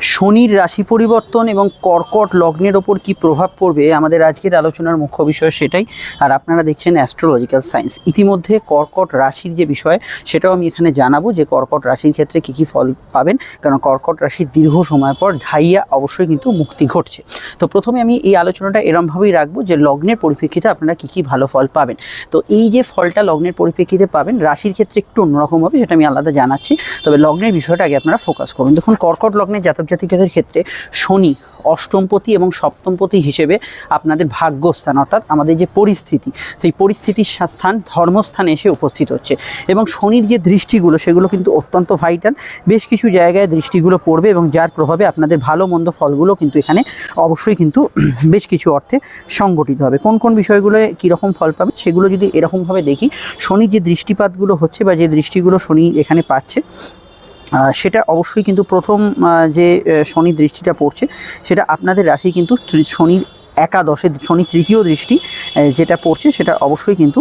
শনির রাশি পরিবর্তন এবং কর্কট লগ্নের ওপর কি প্রভাব পড়বে? আমাদের আজকের আলোচনার মুখ্য বিষয় সেটাই। আর আপনারা দেখছেন অ্যাস্ট্রোলজিক্যাল সায়েন্স ইতিমধ্যে কর্কট রাশির যে বিষয়, সেটাও আমি এখানে জানাব যে কর্কট রাশির ক্ষেত্রে কী কী ফল পাবেন। কারণ কর্কট রাশির দীর্ঘ সময় পর ঢাইয়া অবশ্যই কিন্তু মুক্তি ঘটছে। তো প্রথমে আমি এই আলোচনাটা এরমভাবেই রাখব যে লগ্নের পরিপ্রেক্ষিতে আপনারা কী কী ভালো ফল পাবেন। তো এই যে ফলটা লগ্নের পরিপ্রেক্ষিতে পাবেন, রাশির ক্ষেত্রে একটু অন্যরকম হবে, সেটা আমি আলাদা জানাচ্ছি। তবে লগ্নের বিষয়টা আগে আপনারা ফোকাস করুন। দেখুন, কর্কট লগ্নের জাতক জাতিকাদের ক্ষেত্রে শনি অষ্টমপতি এবং সপ্তমপতি হিসেবে আপনাদের ভাগ্যস্থান, অর্থাৎ আমাদের যে পরিস্থিতি, সেই পরিস্থিতির স্থান, ধর্মস্থানে এসে উপস্থিত হচ্ছে। এবং শনির যে দৃষ্টিগুলো, সেগুলো কিন্তু অত্যন্ত ভাইটাল বেশ কিছু জায়গায় দৃষ্টিগুলো পড়বে এবং যার প্রভাবে আপনাদের ভালো মন্দ ফলগুলো কিন্তু এখানে অবশ্যই কিন্তু বেশ কিছু অর্থে সংগঠিত হবে। কোন কোন বিষয়গুলো কীরকম ফল পাবে, সেগুলো যদি এরকমভাবে দেখি, শনির যে দৃষ্টিপাতগুলো হচ্ছে বা যে দৃষ্টিগুলো শনি এখানে পাচ্ছে সেটা অবশ্যই কিন্তু প্রথম যে শনি দৃষ্টিটা পড়ছে, সেটা আপনাদের রাশি কিন্তু শনির একাদশে, শনি তৃতীয় দৃষ্টি যেটা পড়ছে, সেটা অবশ্যই কিন্তু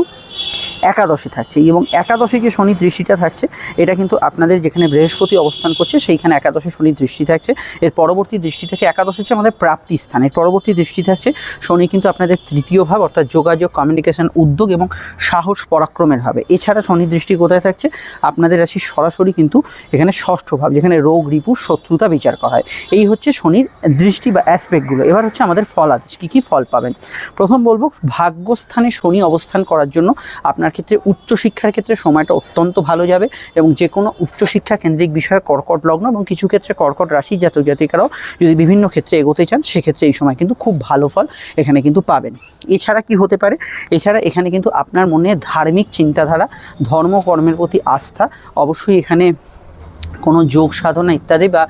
একাদশে থাকছে এবং একাদশে যে শনি দৃষ্টিটা থাকছে, এটা কিন্তু আপনাদের যেখানে বৃহস্পতি অবস্থান করছে, সেইখানে একাদশে শনি দৃষ্টি থাকছে। এর পরবর্তী দৃষ্টি থাকছে, একাদশ হচ্ছে আমাদের প্রাপ্তি স্থান। এর পরবর্তী দৃষ্টি থাকছে, শনি কিন্তু আপনাদের তৃতীয় ভাব অর্থাৎ যোগাযোগ কমিউনিকেশন উদ্যোগ এবং সাহস পরাক্রমের হবে এছাড়া শনি দৃষ্টি কোথায় থাকছে? আপনাদের রাশি সরাসরি কিন্তু এখানে ষষ্ঠ ভাব, যেখানে রোগ, রিপু, শত্রুতা বিচার করা হয়। এই হচ্ছে শনির দৃষ্টি বা অ্যাসপেক্টগুলো এবার হচ্ছে আমাদের ফল আদেশ কী কী ফল পাবেন? প্রথম বলব, ভাগ্যস্থানে শনি অবস্থান করার জন্য আপনার ক্ষেত্রে উচ্চশিক্ষার ক্ষেত্রে সময়টা অত্যন্ত ভালো যাবে এবং যে কোনো উচ্চশিক্ষা কেন্দ্রিক বিষয়ে কর্কট লগ্ন এবং কিছু ক্ষেত্রে কর্কট রাশি জাতক জাতিকারাও যদি বিভিন্ন ক্ষেত্রে এগোতে চান, সেক্ষেত্রে এই সময় কিন্তু খুব ভালো ফল এখানে কিন্তু পাবেন। এছাড়া কি হতে পারে? এছাড়া এখানে কিন্তু আপনার মনে ধার্মিক চিন্তাধারা, ধর্মকর্মের প্রতি আস্থা অবশ্যই এখানে কোনো যোগ, সাধনা ইত্যাদি বা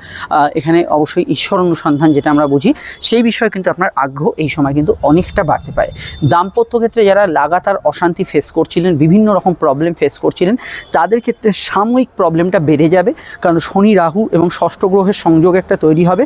এখানে অবশ্যই ঈশ্বর অনুসন্ধান যেটা আমরা বুঝি, সেই বিষয়ে কিন্তু আপনার আগ্রহ এই সময় কিন্তু অনেকটা বাড়তে পারে। দাম্পত্য ক্ষেত্রে যারা লাগাতার অশান্তি ফেস করছিলেন, বিভিন্ন রকম প্রবলেম ফেস করছিলেন, তাদের ক্ষেত্রে সাময়িক প্রবলেমটা বেড়ে যাবে। কারণ শনি, রাহু এবং ষষ্ঠ গ্রহের সংযোগ একটা তৈরি হবে।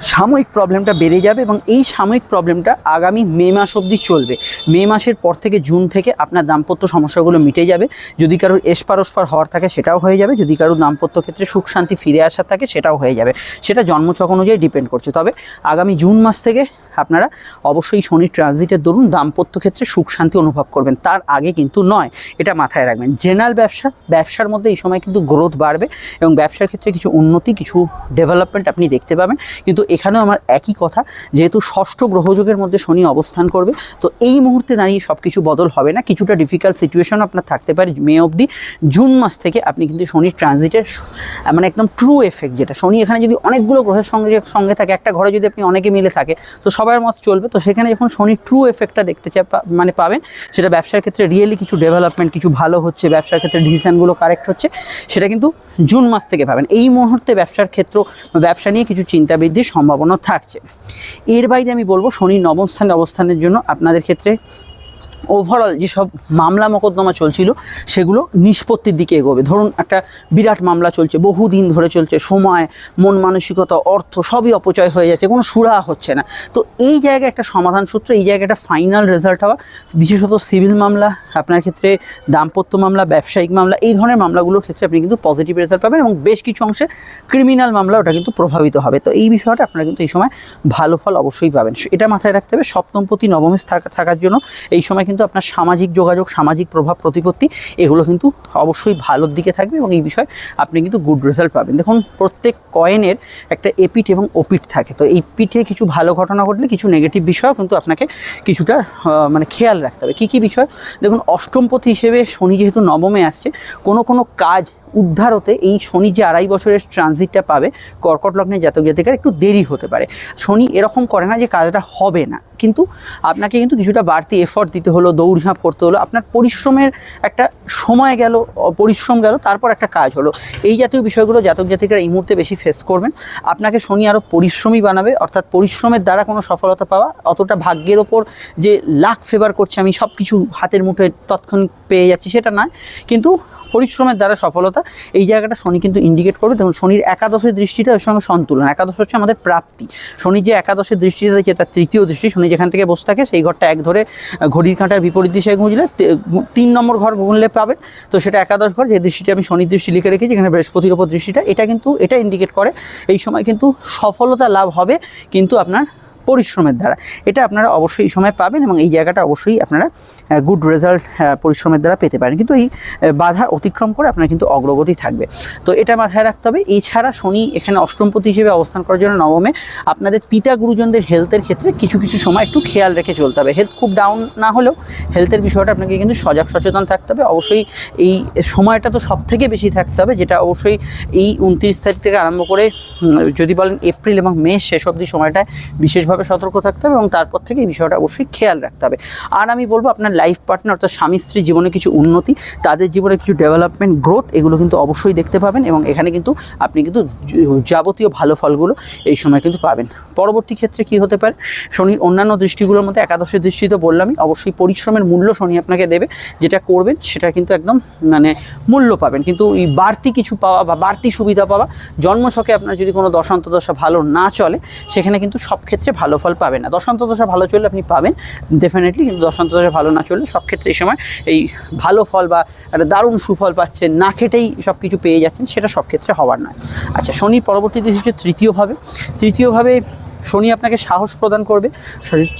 সাময়িক প্রবলেমটা বেড়ে যাবে এবং এই সাময়িক প্রবলেমটা আগামী মে মাস অবধি চলবে। মে মাসের পর থেকে জুন থেকে আপনার দাম্পত্য সমস্যাগুলো মিটে যাবে। যদি কারোর এসপার ওসপার হওয়ার থাকে সেটাও হয়ে যাবে। যদি কারোর দাম্পত্য ক্ষেত্রে সুখ শান্তি ফিরে আসার থাকে সেটাও হয়ে যাবে। সেটা জন্মছক অনুযায়ী ডিপেন্ড করছে। তবে আগামী জুন মাস থেকে আপনারা অবশ্যই শনি ট্রানজিটের দরুন দাম্পত্য ক্ষেত্রে সুখ শান্তি অনুভব করবেন। তার আগে কিন্তু নয়, এটা মাথায় রাখবেন। জেনারেল ব্যবসা, ব্যবসার মধ্যে এই সময় কিন্তু গ্রোথ বাড়বে এবং ব্যবসার ক্ষেত্রে কিছু উন্নতি, কিছু ডেভেলপমেন্ট আপনি দেখতে পাবেন। কিন্তু এখানেও আমার একই কথা, যেহেতু ষষ্ঠ গ্রহযোগের মধ্যে শনি অবস্থান করবে, তো এই মুহূর্তে দাঁড়িয়ে সব কিছু বদল হবে না। কিছুটা ডিফিকাল্ট সিচুয়েশন আপনার থাকতে পারে মে অবধি। জুন মাস থেকে আপনি কিন্তু শনির ট্রানজিটের মানে একদম ট্রু এফেক্ট যেটা, শনি এখানে যদি অনেকগুলো গ্রহের সঙ্গে সঙ্গে থাকে, একটা ঘরে যদি আপনি অনেকে মিলে থাকে, তো সবার মত চলবে। তো সেখানে যখন শনির ট্রু এফেক্টটা দেখতে চা মানে পাবেন, সেটা ব্যবসার ক্ষেত্রে রিয়েলি কিছু ডেভেলপমেন্ট কিছু ভালো হচ্ছে, ব্যবসার ক্ষেত্রে ডিসিশানগুলো কারেক্ট হচ্ছে, সেটা কিন্তু জুন মাস থেকে পাবেন। এই মুহূর্তে ব্যবসার ক্ষেত্র ব্যবসা নিয়ে কিছু চিন্তা বৃদ্ধির সম্ভাবনা থাকছে। এর বাইরে আমি বলব শনির নবম স্থানে অবস্থানের জন্য আপনাদের ক্ষেত্রে ওভারঅল যেসব মামলা মোকদ্দমা চলছিল, সেগুলো নিষ্পত্তির দিকে এগোবে। ধরুন, একটা বিরাট মামলা চলছে, বহুদিন ধরে চলছে, সময়, মন মানসিকতা, অর্থ সবই অপচয় হয়ে যাচ্ছে, কোনো সুরাহা হচ্ছে না। তো এই জায়গায় একটা সমাধান সূত্র, এই জায়গায় একটা ফাইনাল রেজাল্ট হওয়া, বিশেষত সিভিল মামলা, আপনার ক্ষেত্রে দাম্পত্য মামলা, ব্যবসায়িক মামলা, এই ধরনের মামলাগুলোর ক্ষেত্রে আপনি কিন্তু পজিটিভ রেজাল্ট পাবেন এবং বেশ কিছু অংশে ক্রিমিনাল মামলা ওটা কিন্তু প্রভাবিত হবে। তো এই বিষয়টা আপনারা কিন্তু এই সময় ভালো ফল অবশ্যই পাবেন। এটা মাথায় রাখতে হবে, সপ্তমপতি নবমে থাকা- থাকার জন্য এই সময় কিন্তু আপনার সামাজিক যোগাযোগ, সামাজিক প্রভাব, প্রতিপত্তি, এগুলো কিন্তু অবশ্যই ভালোর দিকে থাকবে এবং এই বিষয়ে আপনি কিন্তু গুড রেজাল্ট পাবেন। দেখুন, প্রত্যেক কয়েনের একটা এপিট এবং ওপিট থাকে। তো এই পিঠে কিছু ভালো ঘটনা ঘটলে কিছু নেগেটিভ বিষয়ও কিন্তু আপনাকে কিছুটা মানে খেয়াল রাখতে হবে। কী কী বিষয়? দেখুন অষ্টমপতি হিসেবে শনি যেহেতু নবমে আসছে, কোনো কোনো কাজ উদ্ধার হতে এই শনি যে আড়াই বছরের ট্রানজিটটা পাবে, কর্কট লগ্নের জাতক জাতিকার একটু দেরি হতে পারে। শনি এরকম করে না যে কাজটা হবে না। কিন্তু আপনাকে কিন্তু কিছুটা বাড়তি এফর্ট দিতে হলো, দৌড়ঝাঁপ করতে হলো, আপনার পরিশ্রমের একটা সময় গেল পরিশ্রম গেল, তারপর একটা কাজ হলো। এই জাতীয় বিষয়গুলো জাতক জাতিকারা এই মুহূর্তে বেশি ফেস করবেন। আপনাকে শনি আরও পরিশ্রমী বানাবে, অর্থাৎ পরিশ্রমের দ্বারা কোনো সফলতা পাওয়া, অতটা ভাগ্যের ওপর যে লাখ ফেভার করছে, আমি সব কিছু হাতের মুঠোয় তৎক্ষণিক পেয়ে যাচ্ছি, সেটা নয়। কিন্তু পরিশ্রমের দ্বারা সফলতা, এই জায়গাটা শনি কিন্তু ইন্ডিকেট করবে। দেখুন, শনির একাদশের দৃষ্টিটা ওর সঙ্গে সন্তুলন। একাদশ হচ্ছে আমাদের প্রাপ্তি। শনি যে একাদশের দৃষ্টিতে দেখছে তার তৃতীয় দৃষ্টি, শনি যেখান থেকে বসে থাকে, সেই ঘরটা এক ধরে ঘড়ির কাঁটার বিপরীত দিশায় গুঁজলে তিন নম্বর ঘর গুনলে পাবেন। তো সেটা একাদশ ঘর, যে দৃষ্টিটা আমি শনির দৃষ্টি লিখে রেখেছি এখানে বৃহস্পতির ওপর দৃষ্টিটা, এটা কিন্তু, এটা ইন্ডিকেট করে। এই সময় কিন্তু সফলতা লাভ হবে, কিন্তু আপনার পরিশ্রমের দ্বারা। এটা আপনারা অবশ্যই এই সময় পাবেন এবং এই জায়গাটা অবশ্যই আপনারা গুড রেজাল্ট পরিশ্রমের দ্বারা পেতে পারেন। কিন্তু এই বাধা অতিক্রম করে আপনার কিন্তু অগ্রগতি থাকবে। তো এটা মাথায় রাখতে হবে। এছাড়া শনি এখানে অষ্টমপতি হিসেবে অবস্থান করার জন্য নবমে আপনাদের পিতা গুরুজনদের হেলথের ক্ষেত্রে কিছু কিছু সময় একটু খেয়াল রেখে চলতে হবে। হেলথ খুব ডাউন না হলেও হেলথের বিষয়টা আপনাকে কিন্তু সজাগ সচেতন থাকতে হবে। অবশ্যই এই সময়টা তো সব থেকে বেশি থাকতে হবে, যেটা অবশ্যই এই উনত্রিশ তারিখ থেকে আরম্ভ করে যদি বলেন এপ্রিল এবং মে শেষ অবধি সময়টায় বিশেষভাবে সতর্ক থাকতে হবে এবং তারপর থেকে এই বিষয়টা অবশ্যই খেয়াল রাখতে হবে। আর আমি বলব আপনার লাইফ পার্টনার অর্থাৎ স্বামী স্ত্রী জীবনে কিছু উন্নতি, তাদের জীবনে কিছু ডেভেলপমেন্ট গ্রোথ এগুলো কিন্তু অবশ্যই দেখতে পাবেন এবং এখানে কিন্তু আপনি কিন্তু যাবতীয় ভালো ফলগুলো এই সময় কিন্তু পাবেন। পরবর্তী ক্ষেত্রে কি হতে পারে? শনির অন্যান্য দৃষ্টিগুলোর মধ্যে একাদশের দৃষ্টি তো বললামই, অবশ্যই পরিশ্রমের মূল্য শনি আপনাকে দেবে। যেটা করবেন সেটা কিন্তু একদম মানে মূল্য পাবেন। কিন্তু এই বাড়তি কিছু পাওয়া বা বাড়তি সুবিধা পাওয়া, জন্মছকে আপনার যদি কোনো দশান্ত দশা ভালো না চলে, সেখানে কিন্তু সব ক্ষেত্রে ভালো ফল পাবেন না। দশান্ত দশা ভালো চললে আপনি পাবেন ডেফিনেটলি কিন্তু দশান্ত দশা ভালো না চললে সব ক্ষেত্রে এই সময় এই ভালো ফল বা একটা দারুণ সুফল পাচ্ছেন, না খেটেই সব কিছু পেয়ে যাচ্ছেন, সেটা সব ক্ষেত্রে হওয়ার নয়। আচ্ছা শনির পরবর্তী দেশ হচ্ছে তৃতীয়ভাবে তৃতীয়ভাবে শনি আপনাকে সাহস প্রদান করবে।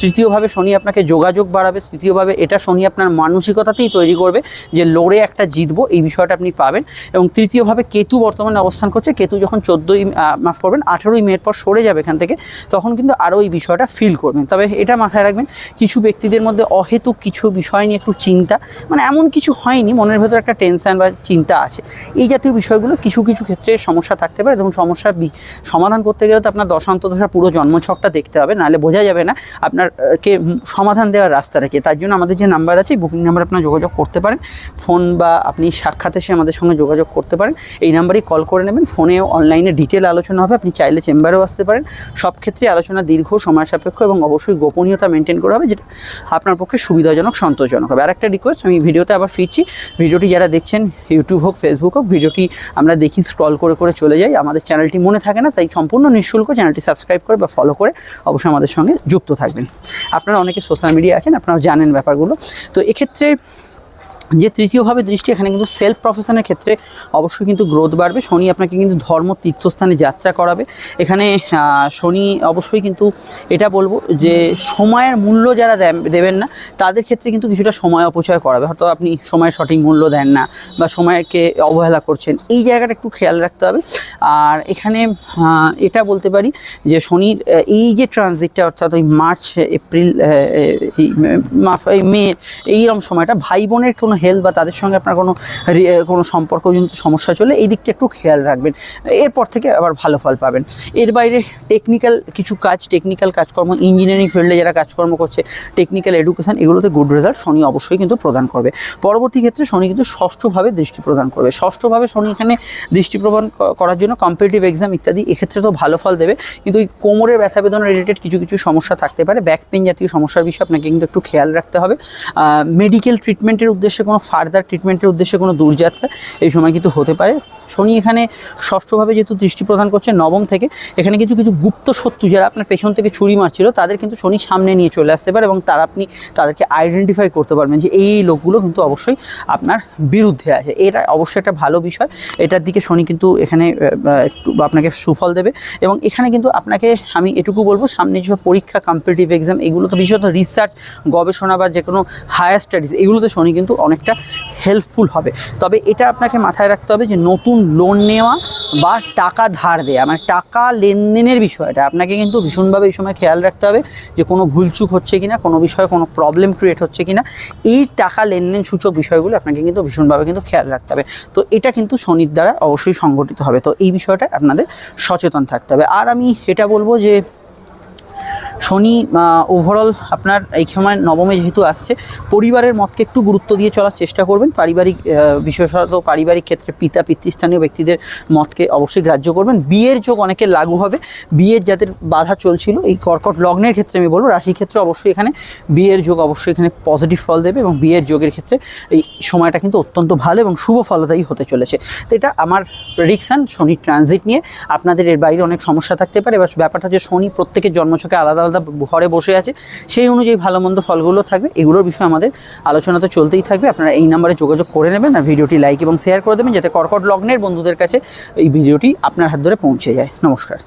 তৃতীয়ভাবে শনি আপনাকে যোগাযোগ বাড়াবে। তৃতীয়ভাবে এটা শনি আপনার মানসিকতাতেই তৈরি করবে যে লড়ে একটা জিতবো, এই বিষয়টা আপনি পাবেন। এবং তৃতীয়ভাবে কেতু বর্তমানে অবস্থান করছে। কেতু যখন চোদ্দোই মাফ করবেন, আঠেরোই মেয়ের পর সরে যাবে এখান থেকে, তখন কিন্তু আরও এই বিষয়টা ফিল করবেন। তবে এটা মাথায় রাখবেন, কিছু ব্যক্তিদের মধ্যে অহেতুক কিছু বিষয় নিয়ে একটু চিন্তা মানে এমন কিছু হয়নি, মনের ভেতর একটা টেনশন বা চিন্তা আছে। এই জাতীয় বিষয়গুলো কিছু কিছু ক্ষেত্রে সমস্যা থাকতে পারে। এবং সমস্যা সমাধান করতে গেলে তো আপনার দশান্তদশা পুরো জন্মছকটা দেখতে হবে, নাহলে বোঝা যাবে না আপনার কে সমাধান দেওয়ার রাস্তাটা কি। তার জন্য আমাদের যে নাম্বার আছে বুকিং নাম্বার আপনার যোগাযোগ করতে পারেন। ফোন বা আপনি সাক্ষাৎ এসে আমাদের সঙ্গে যোগাযোগ করতে পারেন। এই নাম্বারেই কল করে নেবেন। ফোনে অনলাইনে ডিটেল আলোচনা হবে। আপনি চাইলে চেম্বারেও আসতে পারেন। সব ক্ষেত্রে আলোচনা দীর্ঘ, সময় সাপেক্ষ এবং অবশ্যই গোপনীয়তা মেনটেন করা হবে, যেটা আপনার পক্ষে সুবিধাজনক, সন্তোষজনক হবে। আর একটা রিকোয়েস্ট আমি ভিডিওতে আবার ফিরছি। ভিডিওটি যারা দেখছেন ইউটিউব হোক ফেসবুক হোক, ভিডিওটি আমরা দেখি স্ক্রল করে করে চলে যাই। আমাদের চ্যানেলটি মনে থাকে না, তাই সম্পূর্ণ নিঃশুল্ক। চ্যানেলটি সাবস্ক্রাইব করে বা ফলো করে অবশ্যই আমাদের সঙ্গে যুক্ত থাকবেন। আপনারা অনেকে সোশ্যাল মিডিয়া আছেন আপনারা জানেন ব্যাপারগুলো। তো এক্ষেত্রে যে তৃতীয়ভাবে দৃষ্টি এখানে কিন্তু সেলফ প্রফেশনের ক্ষেত্রে অবশ্যই কিন্তু গ্রোথ বাড়বে। শনি আপনাকে কিন্তু ধর্ম তীর্থস্থানে যাত্রা করাবে। এখানে শনি অবশ্যই কিন্তু এটা বলব যে সময়ের মূল্য যারা দেবেন না, তাদের ক্ষেত্রে কিন্তু কিছুটা সময় অপচয় করাবে। হয়তো আপনি সময়ের সঠিক মূল্য দেন না বা সময়কে অবহেলা করছেন, এই জায়গাটা একটু খেয়াল রাখতে হবে। আর এখানে এটা বলতে পারি যে শনির এই যে ট্রানজিটটা অর্থাৎ ওই মার্চ, এপ্রিল মে এইরকম সময়টা ভাই বোনের কোনো হেলথ বা তাদের সঙ্গে আপনার কোনো কোনো সম্পর্কজনিত সমস্যা চলে এই দিকটা একটু খেয়াল রাখবেন। এরপর থেকে আবার ভালো ফল পাবেন। এর বাইরে টেকনিক্যাল কিছু কাজ টেকনিক্যাল কাজকর্ম ইঞ্জিনিয়ারিং ফিল্ডে যারা কাজকর্ম করছে টেকনিক্যাল এডুকেশন এগুলোতে গুড রেজাল্ট শনি অবশ্যই কিন্তু প্রদান করবে। পরবর্তী ক্ষেত্রে শনি কিন্তু ষষ্ঠভাবে দৃষ্টি প্রদান করবে। ষষ্ঠভাবে শনি এখানে দৃষ্টি প্রদান করার জন্য কম্পিটিটিভ এক্সাম ইত্যাদি এক্ষেত্রে তো ভালো ফল দেবে। কিন্তু কোমরের ব্যথা বেদনা রিলেটেড কিছু কিছু সমস্যা থাকতে পারে। ব্যাক পেন জাতীয় সমস্যার বিষয়ে আপনাকে কিন্তু একটু খেয়াল রাখতে হবে। মেডিকেল ট্রিটমেন্টের উদ্দেশ্যে কোনো ফার্দার ট্রিটমেন্টের উদ্দেশ্যে কোনো দূরযাত্রা এই সময় কিন্তু হতে পারে। শনি এখানে ষষ্ঠভাবে যেহেতু দৃষ্টি প্রদান করছে নবম থেকে, এখানে কিছু কিছু গুপ্ত শত্রু যারা আপনার পেছন থেকে ছুরি মারছিল, তাদের কিন্তু শনি সামনে নিয়ে চলে আসতে পারে এবং তারা আপনি তাদেরকে আইডেন্টিফাই করতে পারবেন যে এই লোকগুলো কিন্তু অবশ্যই আপনার বিরুদ্ধে আছে। এটা অবশ্যই একটা ভালো বিষয়। এটার দিকে শনি কিন্তু এখানে আপনাকে সুফল দেবে এবং এখানে কিন্তু আপনাকে আমি এটুকু বলব, সামনে যেসব পরীক্ষা কম্পিটিটিভ এক্সাম এগুলো তো বিশেষত রিসার্চ গবেষণা বা যে কোনো হায়ার স্টাডিজ এগুলোতে শনি কিন্তু অনেকটা হেল্পফুল হবে। তবে এটা আপনাকে মাথায় রাখতে হবে যে নতুন লোন নেওয়া বা টাকা ধার দেওয়া মানে টাকা লেনদেনের বিষয়টা, আপনাকে কিন্তু ভীষণভাবে এই সময় খেয়াল রাখতে হবে যে কোনো ভুলচুক হচ্ছে কিনা, কোনো বিষয়ে কোনো প্রবলেম ক্রিয়েট হচ্ছে কিনা, এই টাকা লেনদেন সূচক বিষয়গুলো আপনাকে কিন্তু ভীষণভাবে কিন্তু খেয়াল রাখতে হবে। তো এটা কিন্তু শনির দ্বারা অবশ্যই সংগঠিত হবে। তো এই বিষয়টা আপনাদের সচেতন থাকতে হবে। আর আমি এটা বলব যে শনি ওভারঅল আপনার এই সময় নবমে যেহেতু আসছে, পরিবারের মতকে একটু গুরুত্ব দিয়ে চলার চেষ্টা করবেন। পারিবারিক বিশেষত পারিবারিক ক্ষেত্রে পিতা, পিতৃস্থানীয় ব্যক্তিদের মতকে অবশ্যই গ্রাহ্য করবেন। বিয়ের যোগ অনেকে লাগু হবে। বিয়ের যাদের বাধা চলছিল, এই কর্কট লগ্নের ক্ষেত্রে আমি বলব রাশির ক্ষেত্রে অবশ্যই এখানে বিয়ের যোগ অবশ্যই এখানে পজিটিভ ফল দেবে এবং বিয়ের যোগের ক্ষেত্রে এই সময়টা কিন্তু অত্যন্ত ভালো এবং শুভ ফলদায়ী হতে চলেছে। তো এটা আমার প্রেডিকশান শনি ট্রানজিট নিয়ে। আপনাদের এর বাইরে অনেক সমস্যা থাকতে পারে, এবার ব্যাপারটা হচ্ছে শনি প্রত্যেকের জন্মছকে আলাদা আলাদা ঘরে বসে আছে, সেই অনুযায়ী ভালো মন্দ ফলগুলো থাকবে। এগুলোর বিষয়ে আমাদের আলোচনা তো চলতেই থাকবে। আপনারা এই নাম্বারে যোগাযোগ করে নেবেন আর ভিডিওটি লাইক এবং শেয়ার করে দেবেন, যাতে কর্কট লগ্নের বন্ধুদের কাছে এই ভিডিওটি আপনার হাত ধরে পৌঁছে যায়। নমস্কার।